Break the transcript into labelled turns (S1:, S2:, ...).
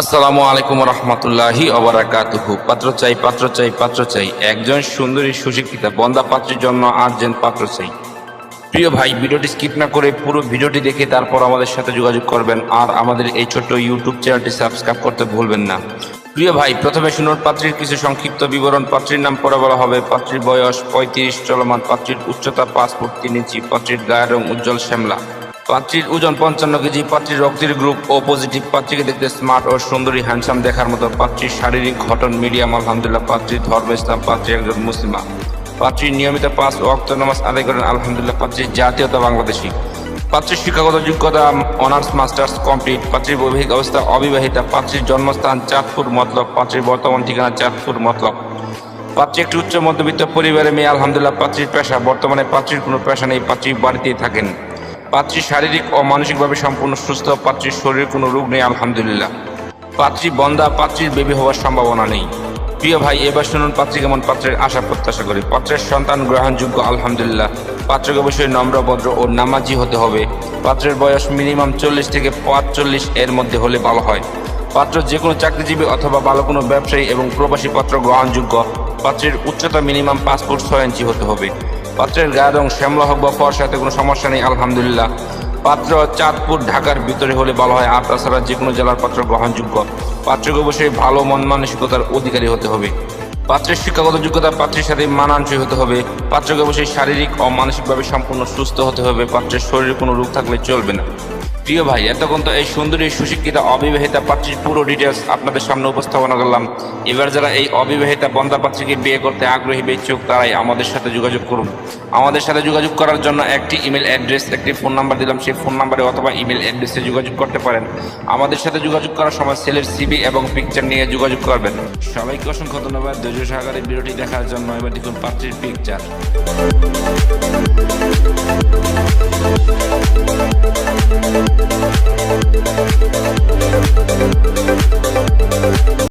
S1: আসসালামু আলাইকুম রহমতুল্লাহি অবরাকাতুহু পাত্র চাই পাত্র চাই পাত্র চাই। একজন সুন্দরী সুশিক্ষিতা, বন্দা পাত্রের জন্য আটজন পাত্র চাই। প্রিয় ভাই, ভিডিওটি স্কিপ না করে পুরো ভিডিওটি দেখে তারপর আমাদের সাথে যোগাযোগ করবেন আর আমাদের এই ছোট্ট ইউটিউব চ্যানেলটি সাবস্ক্রাইব করতে ভুলবেন না। প্রিয় ভাই, প্রথমে শুনুন পাত্রীর কিছু সংক্ষিপ্ত বিবরণ। পাত্রীর নাম পড়ে বলা হবে। পাত্রীর বয়স পঁয়ত্রিশ, চলমান পাত্রীর উচ্চতা পাঁচ ফুট তিন ইঞ্চি। পাত্রীর গায়ের রং উজ্জ্বল শ্যামলা। পাত্রীর ওজন পঞ্চান্ন কেজি, পাত্রীর রক্তের গ্রুপ ও পজিটিভ পাত্রীকে দেখতে স্মার্ট ও সুন্দরী হ্যান্ডসাম দেখার মতো পাত্রীর শারীরিক ঘটন মিডিয়াম আলহামদুলিল্লাহ, পাত্রীর ধর্ম ইসলাম, পাত্রী একজন মুসলিমা। পাত্রী নিয়মিত পাঁচ ওয়াক্ত নামাজ আদায় করেন, আলহামদুলিল্লাহ পাত্রীর জাতীয়তা বাংলাদেশি। পাত্রীর শিক্ষাগত যোগ্যতা অনার্স মাস্টার্স কমপ্লিট পাত্রীর বৈবাহিক অবস্থা অবিবাহিতা, পাত্রীর জন্মস্থান চাঁদপুর মতলব, পাত্রীর বর্তমান ঠিকানা চাঁদপুর মতলব। পাত্রী একটি উচ্চ মধ্যবিত্ত পরিবারের মেয়ে, আলহামদুলিল্লাহ, পাত্রীর পেশা, বর্তমানে পাত্রীর কোনো পেশা নেই, পাত্রী বাড়িতেই থাকেন। পাত্রী শারীরিক ও মানসিকভাবে সম্পূর্ণ সুস্থ, পাত্রীর শরীরে কোনো রোগ নেই, আলহামদুলিল্লাহ। পাত্রী বন্দা, পাত্রীর বেবি হওয়ার সম্ভাবনা নেই। প্রিয় ভাই, এবার শুনুন পাত্রী কেমন পাত্রের আশা প্রত্যাশা করি। পাত্রের সন্তান গ্রহণযোগ্য, আলহামদুলিল্লাহ। পাত্রকে অবশ্যই নম্র, ভদ্র ও নামাজি হতে হবে। পাত্রের বয়স মিনিমাম চল্লিশ থেকে পাঁচচল্লিশ এর মধ্যে হলে ভালো হয়। পাত্র যে কোনো চাকরিজীবী অথবা ভালো কোনো ব্যবসায়ী এবং প্রবাসী পাত্র গ্রহণযোগ্য। পাত্রের উচ্চতা মিনিমাম পাঁচ ফুট ছয় ইঞ্চি হতে হবে। পাত্রের গায়ের রং শ্যামলা হোক বা ফর্সাতে কোনো সমস্যা নেই, আলহামদুলিল্লাহ। পাত্র চাঁদপুর, ঢাকার ভিতরে হলে ভালো হয়। আর তাছাড়া যে কোনো জেলার পাত্র গ্রহণযোগ্য। পাত্রকে অবশ্যই ভালো মন মানসিকতার অধিকারী হতে হবে। পাত্রের শিক্ষাগত যোগ্যতা পাত্রের সাথে মানানসই হতে হবে। পাত্রকে অবশ্যই শারীরিক ও মানসিকভাবে সম্পূর্ণ সুস্থ হতে হবে। পাত্রের শরীরে কোনো রোগ থাকলে চলবে না। প্রিয় ভাই, এতক্ষণ তো এই সুন্দরী সুশিক্ষিতা অবিবাহিতা পাত্রীর পুরো ডিটেলস আপনাদের সামনে উপস্থাপনা করলাম। এবার যারা এই অবিবাহিতা বন্দা পাত্রীকে বিয়ে করতে আগ্রহী বা ইচ্ছুক তারাই আমাদের সাথে যোগাযোগ করুন। আমাদের সাথে যোগাযোগ করার জন্য একটি ইমেল অ্যাড্রেস একটি ফোন নাম্বার দিলাম। সেই ফোন নাম্বারে অথবা ইমেল অ্যাড্রেসে যোগাযোগ করতে পারেন। আমাদের সাথে যোগাযোগ করার সময় সেলের সিবি এবং পিকচার নিয়ে যোগাযোগ করবেন। সবাইকে অসংখ্য ধন্যবাদ। ধৈর্য সহকারে ভিডিওটি দেখার জন্য এবার দেখুন পাত্রীর পিকচার